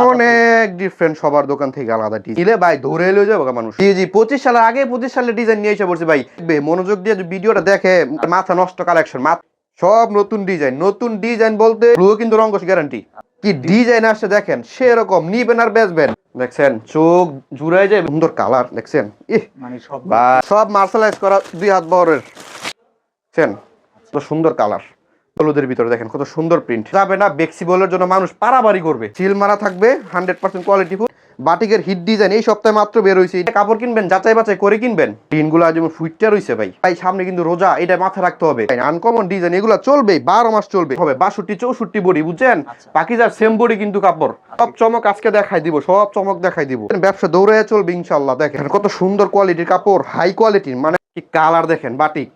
অনেক ডিফারেন্ট সবার দোকান থেকে আলাদা দিলে ভাই ধরে এলো যাব মানুষ। জি জি পঁচিশ সালের আগে পঁচিশ সালের ডিজাইন নিয়ে এসে পড়ছে ভাই। মনোযোগ দিয়ে ভিডিওটা দেখে মাথা নষ্ট কালেকশন সব নতুন ডিজাইন নতুন ডিজাইন বলতে ব্লু কিন্তু রঙ্গস গ্যারান্টি কি ডিজাইন আসছে দেখেন সেরকম নিবেন আর বেচবেন। দেখছেন চোখ জুড়াই যায় সুন্দর কালার দেখছেন? মানে সব মার্শালাইজ করা দুই হাত বহরের। দেখছেন কত সুন্দর কালার হলুদের ভিতরে দেখেন কত সুন্দর প্রিন্ট যাবে না বেক্সি বলের জন্য মানুষ পারাবারি করবে। চিল মারা থাকবে হান্ড্রেড পার্সেন্ট কোয়ালিটি ফুল বাটিকের হিট ডিজাইন এই সপ্তাহে মাত্র বের হয়েছে এটা কাপড় কিনবেন যাচাই বাছাই করে কিনবেন। টিনগুলো যেমন ফুইটটা রয়েছে ভাই। ভাই সামনে কিন্তু রোজা এটা মাথায় রাখতে হবে। আনকমন ডিজাইন এগুলো চলবে বারো মাস চলবে। হবে বাষট্টি চৌষট্টি বডি বুঝছেন? আচ্ছা। পাকিজার সেম বডি কিন্তু কাপড়। সব চমক আজকে দেখাই দিব সব চমক দেখাই দিব। ব্যবসা দৌড়ে চলবে ইনশাল্লাহ দেখেন। কত সুন্দর কোয়ালিটির কাপড় হাই কোয়ালিটির মানে কি কালার দেখেন বাটিক।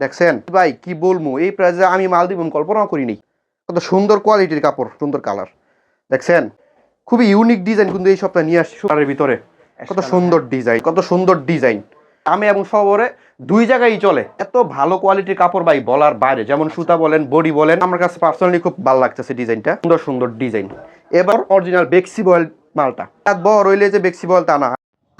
দেখছেন? ভাই কি বলব? এই প্রাইসে আমি মাল দিব কল্পনা করিনি। কত সুন্দর কোয়ালিটির কাপড় সুন্দর কালার দেখছেন? খুবই ইউনিক ডিজাইন কিন্তু এই সপ্তাহে নিয়ে আসছি। সুতারের ভিতরে। কত সুন্দর ডিজাইন কত সুন্দর ডিজাইন আমি এবং শহরে দুই জায়গায় চলে। এত ভালো কোয়ালিটির কাপড় ভাই বলার বাইরে। যেমন সুতা বলেন বডি বলেন আমার কাছে পার্সোনালি খুব ভালো লাগতেছে ডিজাইনটা সুন্দর সুন্দর ডিজাইন এবার অরিজিনাল বেক্সি বয়েল মালটা। বড় রইলে যে বেক্সি বয়েল তা না।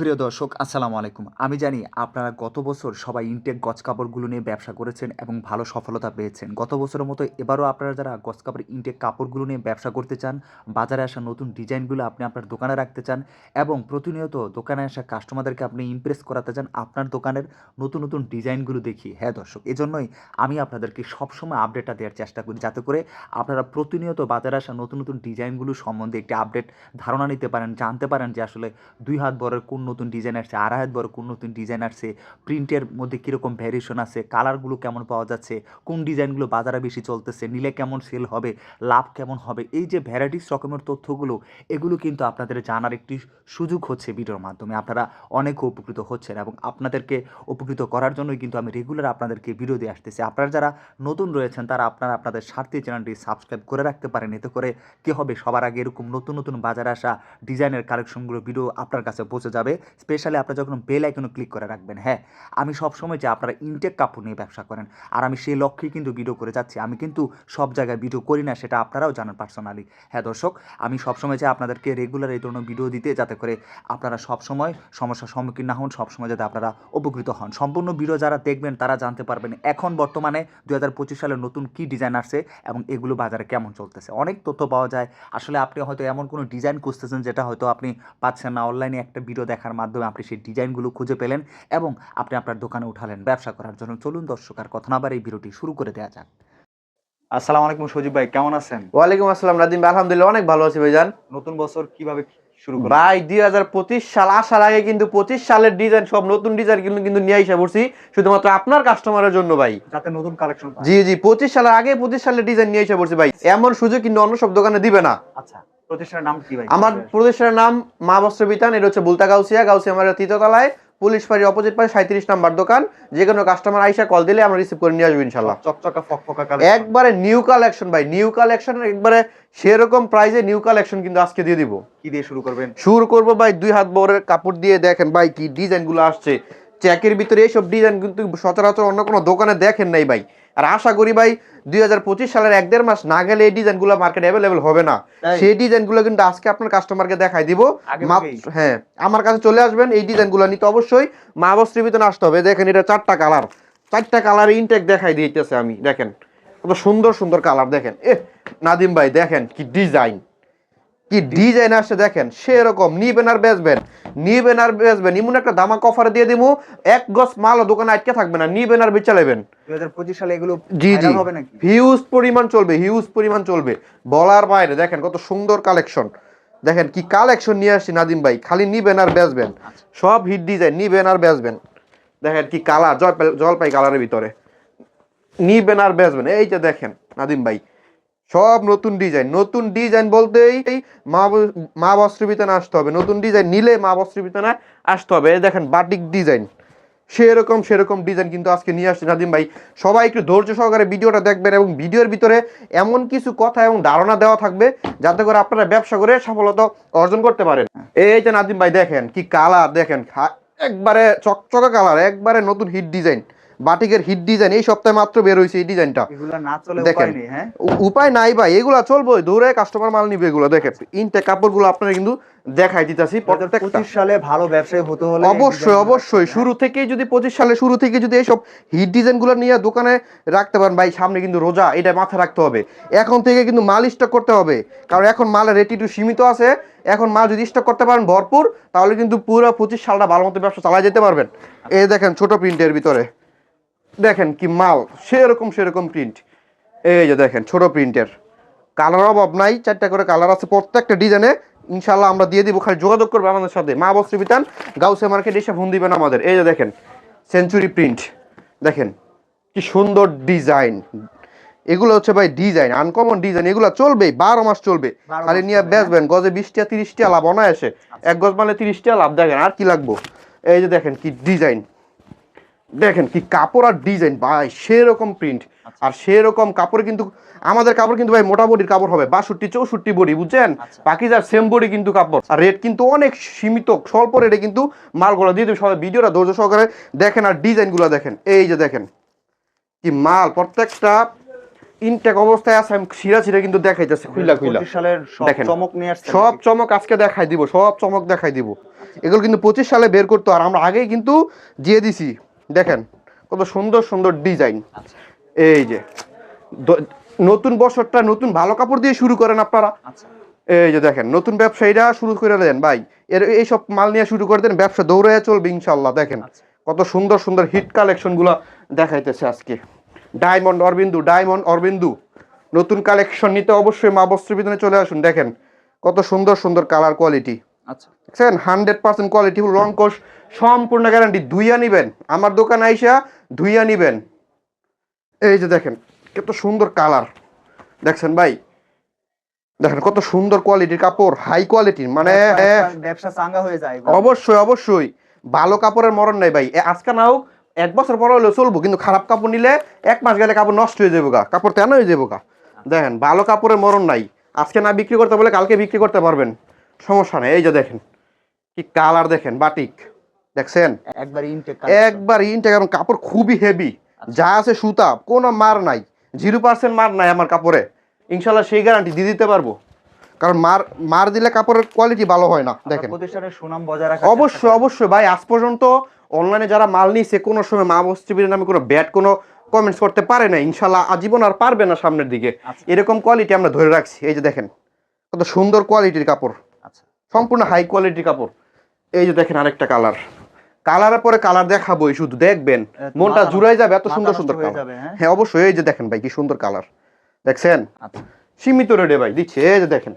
প্রিয় দর্শক, আসসালামু আলাইকুম। আমি জানি আপনারা গত বছর সবাই ইনটেক গজ কাপড়গুলো নিয়ে ব্যবসা করেছেন এবং ভালো সফলতা পেয়েছেন। গত বছরের মতো এবারও আপনারা যারা গজ কাপড় ইনটেক কাপড়গুলো নিয়ে ব্যবসা করতে চান, বাজারে আসা নতুন ডিজাইনগুলো আপনি আপনার দোকানে রাখতে চান এবং প্রতিনিয়ত দোকানে আসা কাস্টমারদেরকে আপনি ইমপ্রেস করাতে চান আপনার দোকানের নতুন নতুন ডিজাইনগুলো দেখি। হ্যাঁ দর্শক, এজন্যই আমি আপনাদেরকে সবসময় আপডেটটা দেওয়ার চেষ্টা করি যাতে করে আপনারা প্রতিনিয়ত বাজারে আসা নতুন নতুন ডিজাইনগুলো সম্বন্ধে একটি আপডেট ধারণা নিতে পারেন, জানতে পারেন যে আসলে দুই হাত বড়ের কোন নতুন ডিজাইন আসছে আড়াই বড় কোন নতুন ডিজাইন আসছে প্রিন্টের মধ্যে কীরকম ভ্যারিয়েশন আছে কালারগুলো কেমন পাওয়া যাচ্ছে, কোন ডিজাইনগুলো বাজারে বেশি চলতেছে, নিলে কেমন সেল হবে, লাভ কেমন হবে, এই যে ভ্যারাইটিস রকমের তথ্যগুলো, এগুলো কিন্তু আপনাদের জানার একটি সুযোগ হচ্ছে ভিডিওর মাধ্যমে। আপনারা অনেক উপকৃত হচ্ছেন এবং আপনাদেরকে উপকৃত করার জন্যই কিন্তু আমি রেগুলার আপনাদেরকে ভিডিও দিয়ে আসতেছি। আপনারা যারা নতুন রয়েছেন, তারা আপনারা আপনাদের স্বার্থে চ্যানেলটি সাবস্ক্রাইব করে রাখতে পারেন, এতে করে কী হবে? সবার আগে এরকম নতুন নতুন বাজারে আসা ডিজাইনের কালেকশনগুলো ভিডিও আপনার কাছে পৌঁছে যাবে। স্পেশালি আপনারা যখন বেল আইকনে ক্লিক করে রাখবেন হ্যাঁ আমি সবসময় যে আপনারা ইনটেক কাপড় নিয়ে ব্যবসা করেন, আর আমি সেই লক্ষ্যেই কিন্তু ভিডিও করে যাচ্ছি, আমি কিন্তু সব জায়গায় ভিডিও করি না, সেটা আপনারাও জানেন পার্সোনালি হ্যাঁ দর্শক, আমি সবসময় যে আপনাদেরকে রেগুলার এই ধরনের ভিডিও দিতে, যাতে করে আপনারা সবসময় সমস্যার সম্মুখীন না হন, সবসময় যাতে আপনারা উপকৃত হন। সম্পূর্ণ ভিডিও যারা দেখবেন, তারা জানতে পারবেন এখন বর্তমানে দু হাজার পঁচিশ সালে নতুন কী ডিজাইন আসছে এবং এগুলো বাজারে কেমন চলতেছে। অনেক তথ্য পাওয়া যায়। আসলে আপনি হয়তো এমন কোনো ডিজাইন খুঁজতেছেন, যেটা হয়তো আপনি পাচ্ছেন না। অনলাইনে একটা ভিডিও দেখার মাধ্যমে আপনি সেই ডিজাইনগুলো খুঁজে পেলেন এবং আপনি আপনার দোকানে উঠালেন। ব্যবসা করার জন্য চলুন দর্শক আর কথা না এই ভিডিওটি শুরু করে দেওয়া যাক। আসসালামু আলাইকুম সজীব ভাই কেমন আছেন? ওয়ালাইকুম আসসালাম ভাই, আলহামদুলিল্লাহ অনেক ভালো আছি ভাইজান। নতুন বছর কীভাবে শুরু ভাই দুই হাজার পঁচিশ সাল আসার আগে কিন্তু পঁচিশ সালের ডিজাইন সব নতুন ডিজাইন কিন্তু কিন্তু নিয়ে এসে পড়ছি শুধুমাত্র আপনার কাস্টমারের জন্য ভাই। যাতে নতুন কালেকশন জি জি পঁচিশ সালের আগে পঁচিশ সালের ডিজাইন নিয়ে এসে পড়ছি ভাই। এমন সুযোগ কিন্তু অন্য সব দোকানে দিবে না। আচ্ছা। প্রতিষ্ঠানের নাম কি ভাই? আমার প্রদেশের নাম মা বস্ত্র বিতান এটা হচ্ছে বুলতা গাউসিয়া গাউসিয়া আমার তৃতীয়তলায় পুলিশ ফাঁড়ি অপোজিট পাশে সাঁত্রিশ নাম্বার দোকান। যে কোনো কাস্টমার আইসা কল দিলে আমরা রিসিভ করে নিয়ে আসব ইনশাল্লাহ। চকচকা ফকফকা একবারে নিউ কালেকশন ভাই নিউ কালেকশন একবারে সেরকম প্রাইজে নিউ কালেকশন কিন্তু আজকে দিয়ে দিব। কি দিয়ে শুরু করবেন? শুরু করব ভাই দুই হাত বড়ের কাপড় দিয়ে। দেখেন ভাই কি ডিজাইনগুলো আসছে। চেকের ভিতরে এইসব ডিজাইন কিন্তু সচরাচর অন্য কোনো দোকানে দেখেন নাই ভাই। আর আশা করি ভাই দুই হাজার পঁচিশ সালের এক দেড় মাস না গেলে এই ডিজাইনগুলো মার্কেট অ্যাভেলেবেল হবে না। সেই ডিজাইনগুলো কিন্তু আজকে আপনার কাস্টমারকে দেখাই দিব। হ্যাঁ আমার কাছে চলে আসবেন এই ডিজাইনগুলো নিতে অবশ্যই। মা বস্ত্রের ভিতরে আসতে হবে দেখেন এটা চারটা কালার চারটা কালার ইনটেক দেখাই দিয়েছে আমি দেখেন। কত সুন্দর সুন্দর কালার দেখেন। এ নাদিম ভাই দেখেন কি ডিজাইন কি ডিজাইন আসছে দেখেন সেরকম নিবেন আর বেচবেন। নিবেন আর বেচবেন এমন একটা দামাক অফার দিয়ে দিমু এক গজ মালও দোকানে আটকে থাকবে না নিবেন আর বেচা নেবেন। সালে এগুলো জি হিউজ পরিমাণ চলবে হিউজ পরিমাণ চলবে। বলার বাইরে দেখেন কত সুন্দর কালেকশন দেখেন কি কালেকশন নিয়ে আসছি নাদিম ভাই খালি নিবেন আর বেচবেন। সব হিট ডিজাইন নিবেন আর বেচবেন। দেখেন কি কালার জলপাই জলপাই কালারের ভিতরে। নিবেন আর বেচবেন এই যে দেখেন নাদিম ভাই। সব নতুন ডিজাইন নতুন ডিজাইন বলতেই এই মা বস্ত্র বিতানে আসতে হবে, নতুন ডিজাইন নিলে মা বস্ত্র বিতানে আসতে হবে। দেখেন বাটিক ডিজাইন, সেরকম সেরকম ডিজাইন কিন্তু আজকে নিয়ে আসছে নাদিম ভাই। সবাই একটু ধৈর্য সহকারে ভিডিওটা দেখবেন এবং ভিডিওর ভিতরে এমন কিছু কথা এবং ধারণা দেওয়া থাকবে যাতে করে আপনারা ব্যবসা করে সফলতা অর্জন করতে পারেন। এই যে নাদিম ভাই দেখেন কি কালার দেখেন একবারে চকচকা কালার একবারে নতুন হিট ডিজাইন বাটিকের হিট ডিজাইন এই সপ্তাহে মাত্র বের হয়েছে এই ডিজাইনটা চলে দেখেন। উপায় নেই হ্যাঁ? উপায় নাই ভাই এগুলা চলবে দূরে কাস্টমার মাল নিবে এগুলো দেখেন। ইনটে কাপড়গুলো আপনারা কিন্তু দেখাই দিতেছি পঁচিশ সালে ভালো ব্যবসায়ী হতে হলে অবশ্যই অবশ্যই শুরু থেকেই যদি পঁচিশ সালে শুরু থেকে যদি এইসব হিট ডিজাইনগুলো নিয়ে দোকানে রাখতে পারেন ভাই সামনে কিন্তু রোজা এটা মাথায় রাখতে হবে। এখন থেকে কিন্তু মাল স্টক করতে হবে কারণ এখন মালের রেট একটু সীমিত আছে। এখন মাল যদি স্টক করতে পারেন ভরপুর তাহলে কিন্তু পুরো পঁচিশ সালটা ভালো মতো ব্যবসা চালাই যেতে পারবেন। এই দেখেন ছোট প্রিন্টের ভিতরে। দেখেন কি মাল সেরকম সেরকম প্রিন্ট এই যে দেখেন ছোট প্রিন্টের কালার অভাব নাই চারটা করে কালার আছে প্রত্যেকটা ডিজাইনে ইনশাল্লাহ আমরা দিয়ে দিব খালি যোগাযোগ করবে আমাদের সাথে। মা বস্ত্র বিতান গাউসে মার্কেট এসে ফোন দিবেন আমাদের। এই যে দেখেন সেঞ্চুরি প্রিন্ট দেখেন কি সুন্দর ডিজাইন এগুলো হচ্ছে ভাই ডিজাইন আনকমন ডিজাইন এগুলো চলবে বারো মাস চলবে। খালি নিয়ে বেচবেন গজে বিশটা তিরিশটা লাভ অনায়াসে। এক গজ মানে তিরিশটা লাভ দেখেন আর কি লাগবো? এই যে দেখেন কি ডিজাইন দেখেন কি কাপড় আর ডিজাইন ভাই সেরকম প্রিন্ট আর সেরকম কাপড় কিন্তু আমাদের কাপড় কিন্তু ভাই মোটা বডির কাপড় হবে বাষট্টি চৌষট্টি বডি বুঝছেন? পাকিজার সেম বডি কিন্তু কাপড়। আর রেট কিন্তু অনেক সীমিত স্বল্প রেটে কিন্তু মালগুলো দিয়ে দেবে। সবাই ভিডিওটা ধৈর্য সহকারে দেখেন আর ডিজাইনগুলো দেখেন। এই যে দেখেন কি মাল প্রত্যেকটা ইনটেক অবস্থায় আছে আমি ছিঁড়া ছিঁড়া কিন্তু দেখাইতেছে খুইলা খুইলা। পঁচিশ সালের সব দেখেন। চমক নিয়ে আসছে সব চমক আজকে দেখাই দিব সব চমক দেখাই দিব। এগুলো কিন্তু পঁচিশ সালে বের করতো আর আমরা আগেই কিন্তু দিয়ে দিছি। দেখেন কত সুন্দর সুন্দর ডিজাইন। এই যে নতুন বছরটা নতুন ভালো কাপড় দিয়ে শুরু করেন আপনারা। আচ্ছা। এই যে দেখেন নতুন ব্যবসায়ীরা শুরু করে দেন ভাই। এর এইসব মাল নিয়ে শুরু করে দেন ব্যবসা দৌড়ে চলবে ইনশাল্লাহ দেখেন। কত সুন্দর সুন্দর হিট কালেকশনগুলা দেখাইতেছে আজকে। ডায়মন্ড অরবিন্দু ডায়মন্ড অরবিন্দু নতুন কালেকশন নিতে অবশ্যই মা বস্ত্রবিধানে চলে আসুন দেখেন। কত সুন্দর সুন্দর কালার কোয়ালিটি আচ্ছা। দেখছেন? হান্ড্রেড পার্সেন্ট কোয়ালিটি রং কোষ সম্পূর্ণ গ্যারান্টি ধুইয়া নিবেন। আমার দোকানে আইসা ধুইয়া নিবেন। এই যে দেখেন কত সুন্দর কালার দেখছেন ভাই? দেখেন কত সুন্দর কোয়ালিটির কাপড় হাই কোয়ালিটির মানে এ, ব্যবসা- চাঙ্গা হয়ে যায় অবশ্যই অবশ্যই। ভালো কাপড়ের মরণ নাই ভাই। আজকে নাও এক বছর পর হলেও চলবো কিন্তু খারাপ কাপড় নিলে এক মাস গেলে কাপড় নষ্ট হয়ে যাব গা কাপড় তেন হয়ে যাব গা। দেখেন ভালো কাপড়ের মরণ নাই। আজকে না বিক্রি করতে বলে কালকে বিক্রি করতে পারবেন। সমস্যা নেই। এই যে দেখেন কি কালার দেখেন? বাটিক। দেখছেন? একবার ইনটেক একবার ইনটেক এবং কাপড় খুবই হেভি যা আছে সুতা কোনো মার নাই। জিরো পার্সেন্ট মার নাই আমার কাপড়ে। ইনশাল্লাহ সেই গ্যারান্টি দিয়ে দিতে পারব। কারণ মার মার দিলে কাপড়ের কোয়ালিটি ভালো হয় না দেখেন। প্রতিষ্ঠানের সুনাম বজায় রাখা অবশ্যই অবশ্যই। ভাই আজ পর্যন্ত অনলাইনে যারা মাল নিয়েছে কোনো সময় মা বস্তিবির নামে কোনো ব্যাড কোনো কমেন্টস করতে পারে না ইনশাল্লাহ আজীবন আর পারবে না সামনের দিকে। আচ্ছা। এরকম কোয়ালিটি আমরা ধরে রাখছি। এই যে দেখেন কত সুন্দর কোয়ালিটির কাপড়। আচ্ছা। সম্পূর্ণ হাই কোয়ালিটির কাপড়। এই যে দেখেন আরেকটা কালার কালারের পরে কালার দেখাবোই শুধু দেখবেন। মনটা জুড়াই যাবে এত সুন্দর সুন্দর কালার হ্যাঁ? হ্যাঁ অবশ্যই এই যে দেখেন ভাই কি সুন্দর কালার দেখছেন? আচ্ছা। সীমিত রেটে ভাই দিচ্ছে এই যে দেখেন।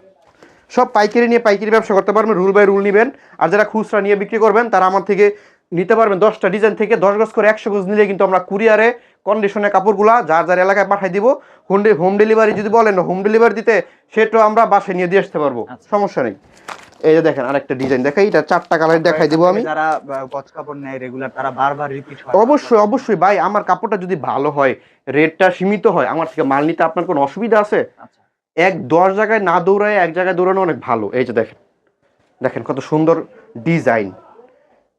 সব পাইকারি নিয়ে পাইকারি ব্যবসা করতে পারবেন রুল বাই রুল নেবেন। আর যারা খুচরা নিয়ে বিক্রি করবেন তারা আমার থেকে নিতে পারবেন দশটা ডিজাইন থেকে দশ গজ করে একশো গজ নিলে কিন্তু আমরা কুরিয়ারে কন্ডিশনে কাপড়গুলা যার যার এলাকায় পাঠিয়ে দিব। হোম হোম ডেলিভারি যদি বলেন হোম ডেলিভারি দিতে সেটাও আমরা বাসে নিয়ে দিয়ে আসতে পারব। আচ্ছা। সমস্যা নেই। এই যে দেখেন আরেকটা ডিজাইন দেখাই এটা চারটা কালার দেখাই দিব আমি। যারা গজ কাপড় নেয় রেগুলার তারা বারবার রিপিট হয়। অবশ্যই অবশ্যই। ভাই আমার কাপড়টা যদি ভালো হয় রেটটা সীমিত হয় আমার থেকে মাল নিতে আপনার কোনো অসুবিধা আছে? আচ্ছা। এক দশ জায়গায় না দৌড়ায় এক জায়গায় দৌড়ানো অনেক ভালো। এই যে দেখেন দেখেন কত সুন্দর ডিজাইন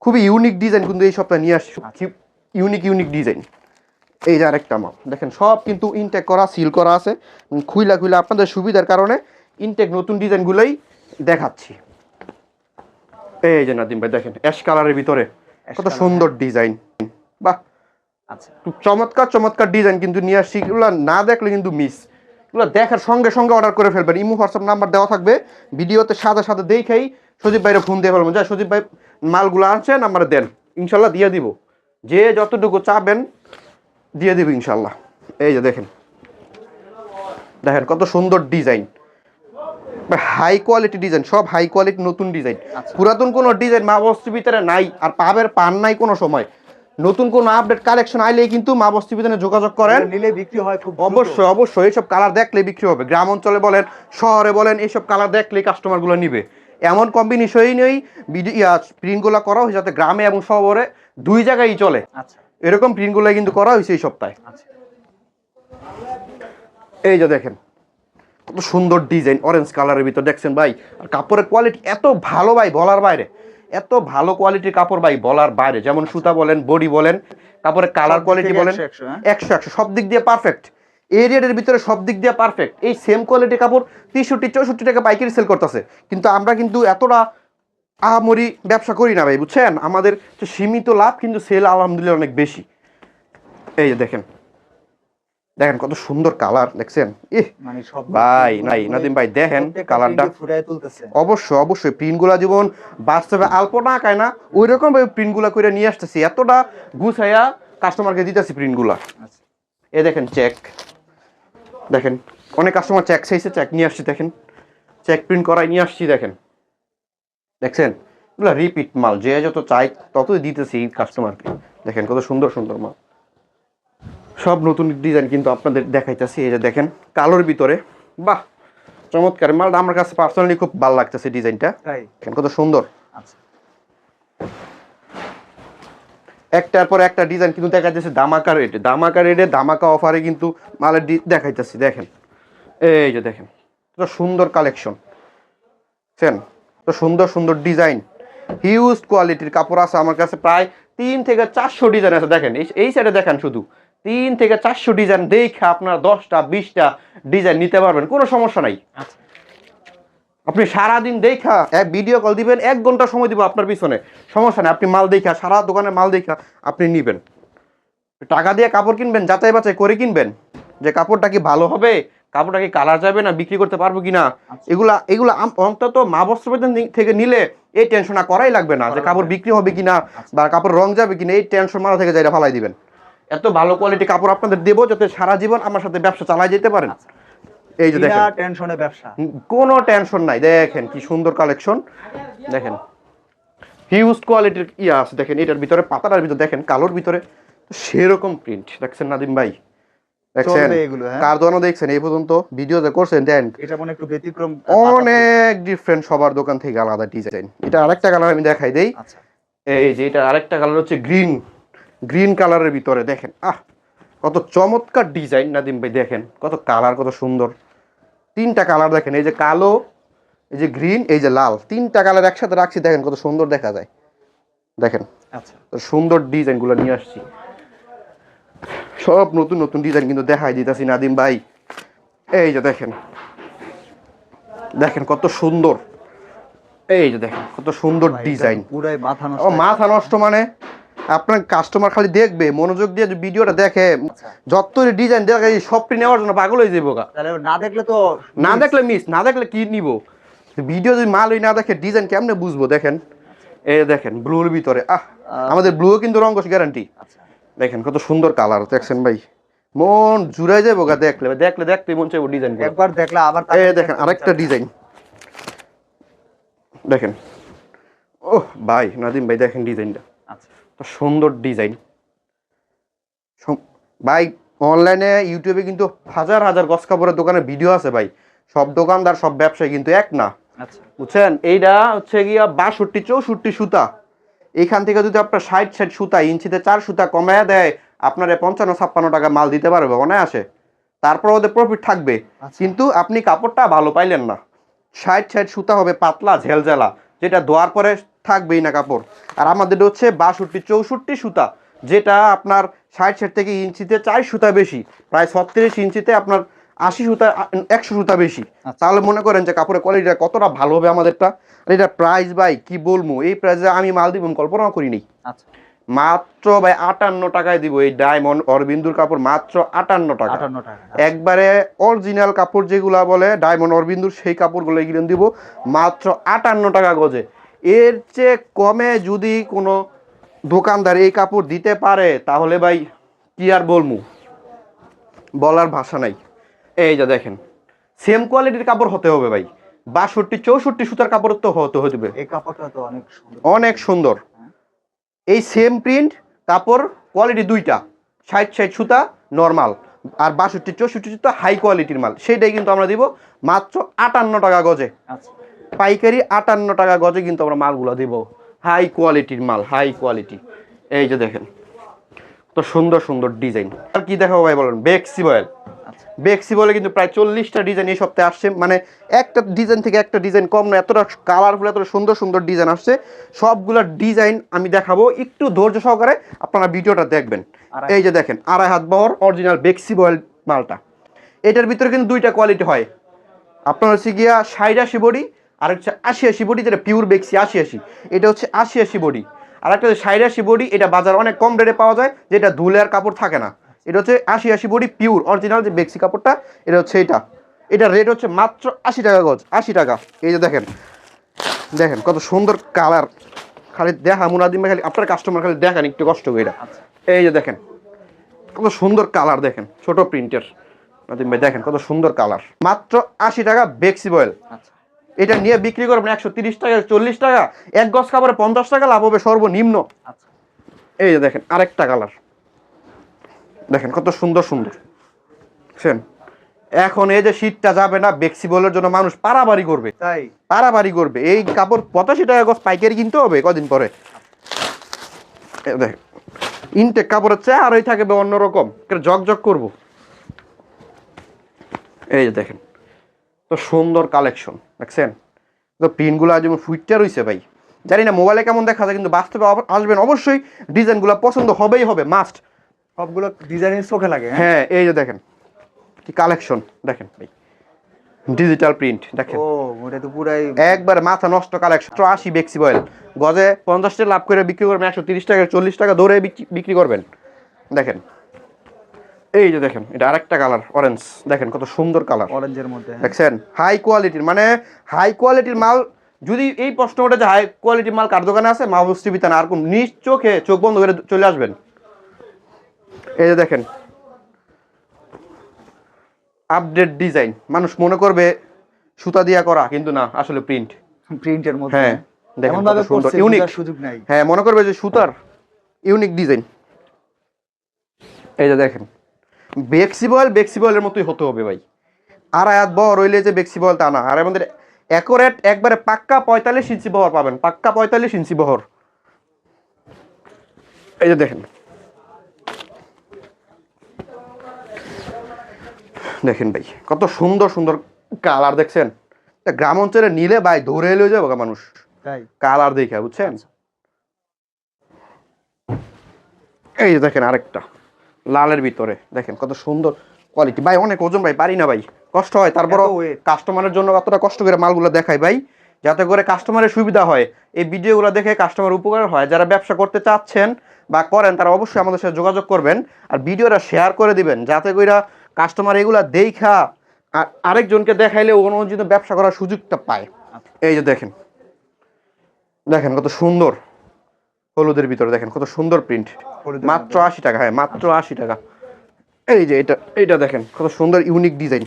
খুবই ইউনিক ডিজাইন কিন্তু এই সপ্তাহে নিয়ে আসছি। ইউনিক ইউনিক ডিজাইন এই যে আরেকটা মাল। দেখেন সব কিন্তু ইনটেক করা সিল করা আছে। খুইলা খুইলা আপনাদের সুবিধার কারণে ইনটেক নতুন ডিজাইনগুলোই দেখাচ্ছি। এই যে নাদিম ভাই দেখেন অ্যাশ কালারের ভিতরে কত সুন্দর ডিজাইন বাহ! আচ্ছা। চমৎকার চমৎকার ডিজাইন কিন্তু নিয়ে আসছি। এগুলো না দেখলে কিন্তু মিস এগুলো দেখার সঙ্গে সঙ্গে অর্ডার করে ফেলবেন। ইমো হোয়াটসঅ্যাপ নাম্বার দেওয়া থাকবে। ভিডিওতে সাথে সাথে দেখেই সজীব ভাইরে ফোন দিয়ে ফেলবেন। যা সজীব ভাই মালগুলো আনছে নাম্বারে দেন। ইনশাল্লাহ দিয়ে দিব। যে যতটুকু চাবেন দিয়ে দিব ইনশাল্লাহ। এই যে দেখেন। দেখেন কত সুন্দর ডিজাইন হাই কোয়ালিটি ডিজাইন সব হাই কোয়ালিটি নতুন ডিজাইন আচ্ছা। পুরাতন কোনো ডিজাইন মা বস্তির ভিতরে নাই আর পাবের পান নাই কোনো সময়। নতুন কোনো আপডেট কালেকশন আইলেই কিন্তু মা বস্তির ভিতরে যোগাযোগ করেন। নিলে বিক্রি হয় খুব। অবশ্যই অবশ্যই এইসব কালার দেখলে বিক্রি হবে। গ্রাম অঞ্চলে বলেন শহরে বলেন এইসব কালার দেখলে কাস্টমারগুলো নিবে। এমন কম্বিনেশনই নেই প্রিন্টগুলো করা হয়েছে যাতে গ্রামে এবং শহরে দুই জায়গায় চলে। আচ্ছা। এরকম প্রিন্টগুলো কিন্তু করা হয়েছে এই সপ্তাহে। আচ্ছা। এই যে দেখেন কত সুন্দর ডিজাইন অরেঞ্জ কালারের ভিতর দেখছেন ভাই। আর কাপড়ের কোয়ালিটি এত ভালো ভাই বলার বাইরে। এত ভালো কোয়ালিটির কাপড় ভাই বলার বাইরে। যেমন সুতা বলেন বডি বলেন কাপড়ের কালার কোয়ালিটি বলেন 100 100, হ্যাঁ? একশো একশো সব দিক দিয়ে পারফেক্ট এই রেটের ভিতরে সব দিক দিয়ে পারফেক্ট এই সেম কোয়ালিটির কাপড় তেষট্টি চৌষট্টি টাকা পাইকারি সেল করতেছে। কিন্তু আমরা কিন্তু এতটা আহামরি ব্যবসা করি না ভাই বুঝছেন? আমাদের তো সীমিত লাভ কিন্তু সেল আলহামদুলিল্লাহ অনেক বেশি। এই যে দেখেন। দেখেন কত সুন্দর কালার দেখছেন? মানে সব ভাই নাই নাদিম ভাই দেখেন কালারটা। ফুটায় তুলতেছে। অবশ্যই অবশ্যই প্রিন্টগুলা জীবন বাস্তবে আলপনা আঁকায় না ওই রকম ভাবে প্রিন্টগুলা করে নিয়ে আসতেছি। এতটা গুছাইয়া কাস্টমারকে দিতেছি প্রিন্টগুলা। আচ্ছা। এ দেখেন চেক দেখেন অনেক কাস্টমার চেক চাইছে চেক নিয়ে আসছি দেখেন। চেক প্রিন্ট করাই নিয়ে আসছি দেখেন। দেখছেন? এগুলো রিপিট মাল যে যত চাই ততই দিতেছি কাস্টমারকে দেখেন কত সুন্দর সুন্দর মাল। সব নতুন ডিজাইন কিন্তু আপনাদের দেখাইতেছি এই যে দেখেন কালোর ভিতরে। বাহ চমৎকার। মালটা আমার কাছে পার্সোনালি খুব ভালো লাগতেছে ডিজাইনটা। কত সুন্দর। আচ্ছা। একটার পর একটা ডিজাইন কিন্তু দেখা যাচ্ছে দামাকা রেটে দামাকা রেটে দামাকা অফারে কিন্তু মালের দেখাইতেছি দেখেন। এই যে দেখেন কত সুন্দর কালেকশন বুঝছেন তো সুন্দর সুন্দর ডিজাইন। হিউজ কোয়ালিটির কাপড় আছে আমার কাছে প্রায় তিন থেকে চারশো ডিজাইন আছে। দেখেন এই এই সাইডে দেখেন শুধু। তিন থেকে চারশো ডিজাইন দেখে আপনার দশটা বিশটা ডিজাইন নিতে পারবেন কোনো সমস্যা নাই। আচ্ছা। আপনি সারাদিন দেখা এক ভিডিও কল দিবেন এক ঘণ্টা সময় দিব আপনার পিছনে। সমস্যা নেই আপনি মাল দেখা সারা দোকানে মাল দেখা আপনি নিবেন। টাকা দিয়ে কাপড় কিনবেন যাচাই বাছাই করে কিনবেন যে কাপড়টা কি ভালো হবে কাপড়টা কি কালার যাবে না বিক্রি করতে পারব কিনা এগুলা এগুলা আম- অন্তত মা বস্ত্র বেতন থেকে নিলে এই টেনশন করাই লাগবে না যে কাপড় বিক্রি হবে কিনা বা কাপড় রং যাবে কিনা এই টেনশন মাথা থেকে যাইরা ফালাই দিবেন। এত ভালো কোয়ালিটি কাপড় আপনাদের দেবো যাতে সারা জীবন আমার সাথে ব্যবসা চালাই যেতে পারেন। এই যে দেখেন। টেনশনে ব্যবসা। কোনো টেনশন নাই। দেখেন কি সুন্দর কালেকশন দেখেন। হিউজ কোয়ালিটির ইয়ে আছে দেখেন। এটার ভিতরে পাতাটার ভিতরে দেখেন কালোর ভিতরে সেরকম প্রিন্ট দেখছেন নাদিম ভাই? দেখছেন? হ্যাঁ? কার দোকানও দেখছেন? এই পর্যন্ত ভিডিও যে করছেন দেন। এটা মনে একটু ব্যতিক্রম অনেক ডিফারেন্ট সবার দোকান থেকে আলাদা ডিজাইন এটা আরেকটা কালার আমি দেখাই দেই। আচ্ছা। এই যে এটা আরেকটা কালার হচ্ছে গ্রিন গ্রিন কালারের ভিতরে দেখেন আহ কত চমৎকার ডিজাইন নাদিম ভাই দেখেন কত কালার কত সুন্দর। তিনটা কালার দেখেন এই যে কালো এই যে গ্রিন এই যে লাল তিনটা কালার একসাথে রাখছি দেখেন কত সুন্দর দেখা যায়। দেখেন আচ্ছা। কত সুন্দর ডিজাইনগুলো নিয়ে আসছি। সব নতুন নতুন ডিজাইন কিন্তু দেখাই দিতেছি নাদিম ভাই। এই যে দেখেন দেখেন কত সুন্দর। এই যে দেখেন কত সুন্দর তো ডিজাইন। পুরাই মাথা নষ্ট। মাথা নষ্ট মানে? আপনার কাস্টমার খালি দেখবে মনোযোগ দিয়ে যে ভিডিওটা দেখে আচ্ছা। যত ডিজাইন দেখে এই সবটি নেওয়ার জন্য পাগল হয়ে যাব না দেখলে তো না দেখলে মিস না দেখলে কি নিব? ভিডিও যদি মালই না দেখে ডিজাইন কেমনে বুঝব? দেখেন এ দেখেন ব্লুর ভিতরে আহ আমাদের ব্লু কিন্তু রঙ্গস গ্যারান্টি আচ্ছা। দেখেন কত সুন্দর কালার দেখছেন ভাই? মন জুড়াই যাব গা দেখলে দেখলে দেখতে মন চাইব ডিজাইন একবার দেখলে আবার এ দেখেন আরেকটা ডিজাইন দেখেন। ওহ ভাই নাদিম ভাই দেখেন ডিজাইনটা সুন্দর ডিজাইন। ভাই অনলাইনে ইউটিউবে কিন্তু হাজার হাজার গস কাপড়ের দোকানে ভিডিও আছে ভাই। সব দোকানদার সব ব্যবসায়ী কিন্তু এক না। আচ্ছা। বুঝছেন? এইটা হচ্ছে গিয়া বাষট্টি চৌষট্টি সুতা। এইখান থেকে যদি আপনার ষাট ষাট সুতা ইঞ্চিতে চার সুতা কমায় দেয় আপনার পঞ্চান্ন ছাপ্পান্ন টাকা মাল দিতে পারবে অনায়াসে। তারপর ওদের প্রফিট থাকবে। আচ্ছা। কিন্তু আপনি কাপড়টা ভালো পাইলেন না। ষাট ষাট সুতা হবে পাতলা ঝেলঝেলা যেটা ধোয়ার পরে থাকবেই না কাপড়। আর আমাদের হচ্ছে বাষট্টি চৌষট্টি সুতা যেটা আপনার ষাট ষাট থেকে ইঞ্চিতে চার সুতা বেশি প্রায় ছত্রিশ ইঞ্চিতে আপনার আশি সুতা একশো সুতা বেশি। আচ্ছা। তাহলে মনে করেন যে কাপড়ের কোয়ালিটিটা কতটা ভালো হবে আমাদেরটা আর এটা প্রাইস ভাই কি বলব? এই প্রাইসে আমি মাল দিব কল্পনা করিনি। আচ্ছা। মাত্র ভাই আটান্ন টাকায় দিব এই ডায়মন্ড অরবিন্দুর কাপড় মাত্র আটান্ন টাকা। আটান্ন টাকা একবারে অরিজিনাল কাপড় যেগুলা বলে ডায়মন্ড অরবিন্দুর সেই কাপড়গুলো এগুলো দিব মাত্র আটান্ন টাকা গজে। এর চেয়ে কমে যদি কোনো দোকানদার এই কাপড় দিতে পারে তাহলে ভাই কি আর বলমু? বলার ভাষা নাই। এই যে দেখেন সেম কোয়ালিটির কাপড় হতে হবে ভাই। বাষট্টি চৌষট্টি সুতার কাপড় তো হতে হবে। এই কাপড়টা তো অনেক সুন্দর। অনেক সুন্দর। এই সেম প্রিন্ট কাপড় কোয়ালিটি দুইটা। ষাট ষাট সুতা নর্মাল আর বাষট্টি চৌষট্টি সুতা হাই কোয়ালিটির মাল। সেইটাই কিন্তু আমরা দিব মাত্র আটান্ন টাকা গজে। আচ্ছা। পাইকারি আটান্ন টাকা গজে কিন্তু আমরা মালগুলো দিব। হাই কোয়ালিটির মাল হাই কোয়ালিটি এই যে দেখেন তো সুন্দর সুন্দর ডিজাইন। আর কি দেখাবো ভাই বলেন বেক্সি বয়েল। আচ্ছা। বেক্সি বলে কিন্তু প্রায় চল্লিশটা ডিজাইন এই সপ্তাহে আসছে। মানে একটা ডিজাইন থেকে একটা ডিজাইন কম না এতটা কালারফুল এতটা সুন্দর সুন্দর ডিজাইন আসছে। সবগুলো ডিজাইন আমি দেখাবো একটু ধৈর্য সহকারে আপনারা ভিডিওটা দেখবেন। এই যে দেখেন আড়াই হাত বহর অরিজিনাল বেক্সি বয়েল মালটা। এটার ভিতরে কিন্তু দুইটা কোয়ালিটি হয়। আপনার হচ্ছে গিয়া আশি বডি আর হচ্ছে আশি আশি বডি যেটা পিওর বেক্সি আশি আশি। এটা হচ্ছে আশি আশি বডি আর একটা হচ্ছে ষাট আশি বডি এটা বাজার অনেক কম রেটে পাওয়া যায় যেটা ধুলে আর কাপড় থাকে না। এটা হচ্ছে আশি আশি বডি পিওর অরিজিনাল যে বেক্সি কাপড়টা এটা হচ্ছে এটা। এটা রেট হচ্ছে মাত্র আশি টাকা গজ আশি টাকা। এই যে দেখেন দেখেন কত সুন্দর কালার খালি দেখা মুনাদিম খালি আপনার কাস্টমার খালি দেখেন একটু কষ্ট করে এটা আচ্ছা। এই যে দেখেন কত সুন্দর কালার দেখেন ছোট প্রিন্টের নাদিম ভাই দেখেন কত সুন্দর কালার মাত্র আশি টাকা বেক্সি বয়েল। আচ্ছা। এটা নিয়ে বিক্রি করবেন একশো তিরিশ টাকা চল্লিশ টাকা এক গছ খাবারে পঞ্চাশ টাকা লাভ হবে সর্বনিম্ন। আচ্ছা। এই যে দেখেন আরেকটা কালার। দেখেন কত সুন্দর সুন্দর। দেখছেন? এখন এই যে শীতটা যাবে না বেক্সি বলের জন্য মানুষ পারাবাড়ি করবে। তাই? পারাবাড়ি করবে। এই কাপড় পঁচাশি টাকা গছ পাইকারি কিনতে হবে কদিন পরে। এ দেখ ইনটেক কাপড়ের চেয়ে আরই থাকবে অন্যরকম। জগ জগ করব। এই যে দেখেন তো সুন্দর কালেকশন দেখছেন? তো প্রিন্টগুলো যেমন ফুইটটা রয়েছে ভাই জানি না মোবাইলে কেমন দেখা যায় কিন্তু বাস্তবে আসবেন অবশ্যই ডিজাইনগুলো পছন্দ হবেই হবে মাস্ট সবগুলো ডিজাইনের চোখে লাগে হ্যাঁ? হ্যাঁ এই যে দেখেন কি কালেকশন দেখেন ভাই। ডিজিটাল প্রিন্ট দেখেন। ও ওটা তো পুরাই একবার মাথা নষ্ট কালেকশন আশি বেক্সি বয়েল গজে পঞ্চাশটা লাভ করে বিক্রি করবেন একশো তিরিশ টাকা চল্লিশ টাকা ধরে বিক্রি করবেন। দেখেন এই যে দেখেন এটা আরেকটা কালার অরেঞ্জ দেখেন কত সুন্দর কালার অরেঞ্জের মধ্যে হ্যাঁ। দেখছেন? হাই কোয়ালিটির মানে হাই কোয়ালিটির মাল যদি এই প্রশ্ন ওঠে যে হাই কোয়ালিটির মাল কার দোকানে আছে মাহবুব টিভিতে না আর কোন নিজ চোখে চোখ বন্ধ করে চলে আসবেন। এই যে দেখেন আপডেট ডিজাইন মানুষ মনে করবে সুতা দিয়া করা কিন্তু না আসলে প্রিন্ট প্রিন্টের মধ্যে হ্যাঁ, দেখেন কত ভাবে সুন্দর। বোঝার সুযোগ নাই। হ্যাঁ মনে করবে যে সুতার ইউনিক ডিজাইন এই যে দেখেন বেক্সিবল বেক্সিবলের মতোই হতে হবে ভাই। আর আয়াত বহর রইলে যে বেক্সিবল তা না। আর আমাদের অ্যাকোরেট একবারে পাক্কা পঁয়তাল্লিশ ইঞ্চি বহর পাবেন। পাক্কা পঁয়তাল্লিশ ইঞ্চি বহর। এই যে দেখেন। দেখেন ভাই কত সুন্দর সুন্দর কালার দেখছেন? গ্রাম অঞ্চলে নিলে ভাই ধরে এলেও যাব মানুষ। কালার দেখে বুঝছেন? এই যে দেখেন আরেকটা। লালের ভিতরে। দেখেন কত সুন্দর কোয়ালিটি ভাই অনেক ওজন ভাই পারি না ভাই। কষ্ট হয়। তারপর। কাস্টমারের জন্য কতটা কষ্ট করে মালগুলো দেখাই ভাই। যাতে করে কাস্টমারের সুবিধা হয়। এই ভিডিওগুলো দেখে কাস্টমার উপকার হয়। যারা ব্যবসা করতে চাচ্ছেন বা করেন তারা অবশ্যই আমাদের সাথে যোগাযোগ করবেন আর ভিডিওটা শেয়ার করে দিবেন। যাতে করে কাস্টমার এগুলা দেখা আর আরেকজনকে দেখাইলে যেন ব্যবসা করার সুযোগটা পায়। এই যে দেখেন। দেখেন কত সুন্দর। হলুদের ভিতরে দেখেন কত সুন্দর প্রিন্ট মাত্র আশি টাকা হ্যাঁ মাত্র আশি টাকা। এই যে এটা এইটা দেখেন কত সুন্দর ইউনিক ডিজাইন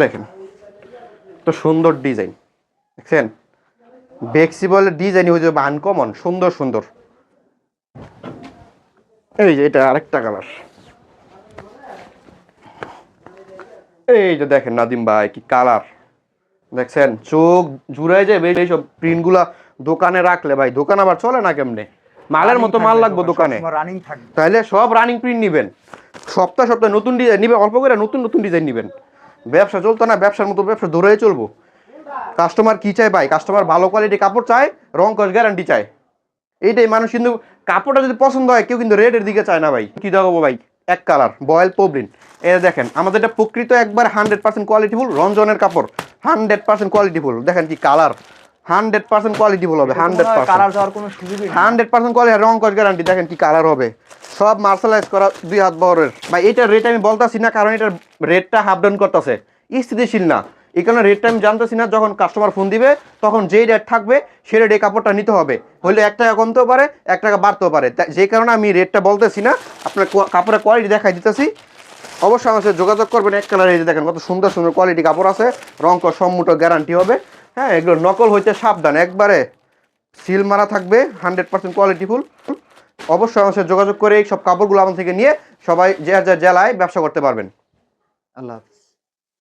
দেখেন তো সুন্দর ডিজাইন দেখছেন? বেক্সিবলের ডিজাইন হয়ে যাবে আনকমন সুন্দর সুন্দর। এই যে এটা আরেকটা কালার এই যে দেখেন নাদিম ভাই কি কালার দেখছেন? চোখ জুড়াই যাবে এইসব প্রিন্টগুলা দোকানে রাখলে ভাই দোকান আবার চলে না কেমনে? মালের মতো মাল লাগবে দোকানে। রানিং থাকবে। তাহলে সব রানিং প্রিন্ট নিবেন। সপ্তাহ সপ্তাহ নতুন ডিজাইন নিবেন অল্প করে নতুন নতুন ডিজাইন নিবেন। ব্যবসা চলতো না ব্যবসার মতো ব্যবসা ধরেই চলবো। কাস্টমার কি চায় ভাই? কাস্টমার ভালো কোয়ালিটি কাপড় চায় রং কস গ্যারান্টি চায়। এইটাই মানুষ কিন্তু কাপড়টা যদি পছন্দ হয় কেউ কিন্তু রেডের দিকে চায় না ভাই। কি দেখাবো ভাই? এক কালার বয়েল পবলিন এ দেখেন আমাদের এটা প্রকৃত একবার হান্ড্রেড পার্সেন্ট কোয়ালিটিফুল রঞ্জনের কাপড়। হান্ড্রেড পার্সেন্ট কোয়ালিটিফুল দেখেন কি কালার হান্ড্রেড পার্সেন্ট কোয়ালিটিফুল হবে হান্ড্রেড পার্সেন্ট। কালার যাওয়ার কোনো সুযোগই হান্ড্রেড পার্সেন্ট কোয়ালিটি রং কস গ্যারান্টি দেখেন কি কালার হবে। সব মার্শালাইজ করা দুই হাত বহরের। ভাই এটার রেট আমি বলতাছি না কারণ এটার রেটটা হাফ ডাউন করতেছে। স্থিতিশীল না। এই কারণে রেটটা আমি জানতেছি না যখন কাস্টমার ফোন দিবে তখন যেই রেট থাকবে সেই রেটে কাপড়টা নিতে হবে। হলে এক টাকা কমতেও পারে এক টাকা বাড়তেও পারে। যে কারণে আমি রেটটা বলতেছি না আপনার কাপড়ের কোয়ালিটি দেখাই দিতেছি। অবশ্যই আমার সাথে যোগাযোগ করবেন এক কালার এই দেখেন কত সুন্দর সুন্দর কোয়ালিটি কাপড় আছে। রং কস সম্মুট গ্যারান্টি হবে। হ্যাঁ এগুলো নকল হইতে সাবধান। একবারে সিল মারা থাকবে হান্ড্রেড পার্সেন্ট কোয়ালিটিফুল অবশ্যই আমার সাথে যোগাযোগ করে এই সব কাপড়গুলো আমার থেকে নিয়ে সবাই যে যার জেলায় ব্যবসা করতে পারবেন। আল্লাহ।